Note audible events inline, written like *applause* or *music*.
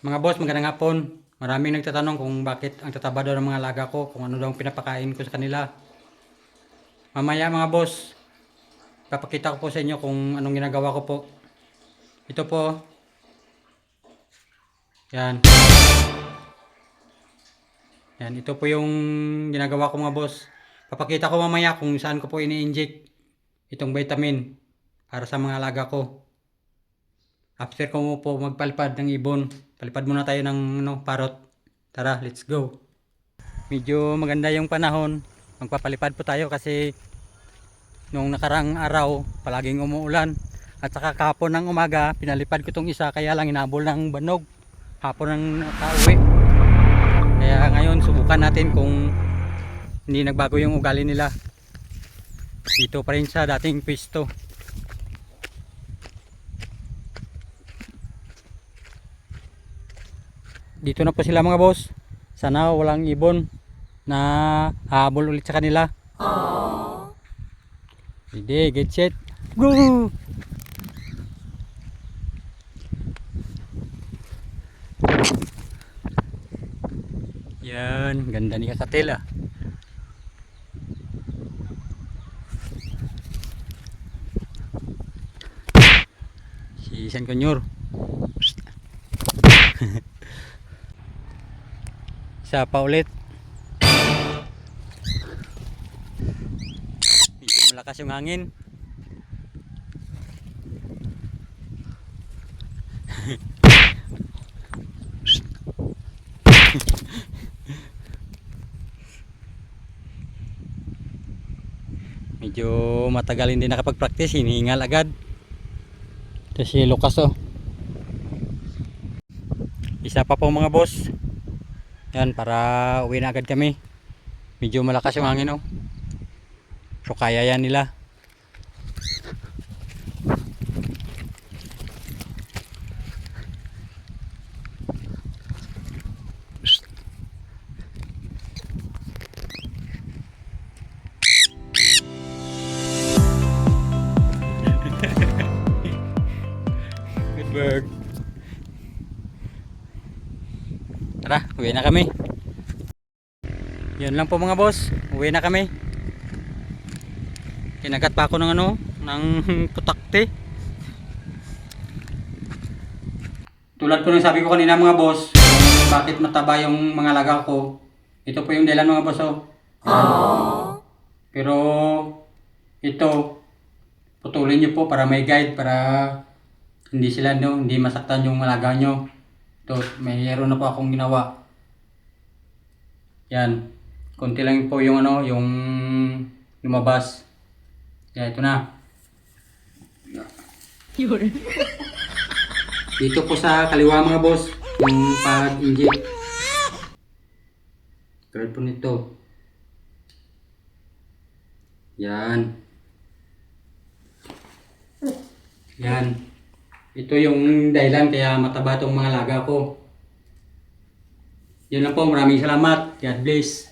Mga boss, magandang hapon. Maraming nagtatanong kung bakit ang tataba daw ng mga alaga ko, kung ano daw ang pinapakain ko sa kanila. Mamaya mga boss, papakita ko po sa inyo kung anong ginagawa ko po. Ito po. Yan. Yan, ito po yung ginagawa ko mga boss. Papakita ko mamaya kung saan ko po ini-inject itong vitamin para sa mga alaga ko. After ko po magpalipad ng ibon, palipad muna tayo ng ano, parot. Tara, let's go. Medyo maganda yung panahon. Magpapalipad po tayo kasi nung nakarang araw, palaging umuulan. At saka kahapon ng umaga, pinalipad ko tong isa kaya lang inabol ng banog. Hapon ng nakauwi. Kaya ngayon, subukan natin kung hindi nagbago yung ugali nila. Dito pa rin sa dating pwesto. Dito na po sila mga boss. Sana walang ibon na habol ulit sa kanila. Hindi, get set. Go! Yan, ganda ni Kakatil ah. Si San Conyor. *laughs* Isa pa ulit. Medyo malakas yung hangin. Medyo matagal hindi nakapag-practice, hinihingal agad. Ito si Lucas oh. Isa pa po mga boss. Yan, para uwi na agad kami. Medyo malakas yung hangin, oh. So, kaya yan nila. *laughs* Good bird. Tara, uwi na kami. Yun lang po mga boss. Uwi na kami. Kinagat pa ako ng ano, ng *laughs* putakte. Tulad po ng sabi ko kanina mga boss, bakit mataba yung mga laga ko. Ito po yung dahilan mga boss oh. Pero ito, putulin nyo po para may guide, para hindi sila no, hindi masaktan yung malaga nyo. Ito, mayroon na po akong ginawa. Yan. Kunti lang po yung ano, yung lumabas. Yan, ito na. Dito po sa kaliwa mga boss, yung pag-inject. Guard po nito. Yan. Yan. Ito yung dahilan kaya mataba tong mga laga ko. Yun lang po. Maraming salamat. God bless.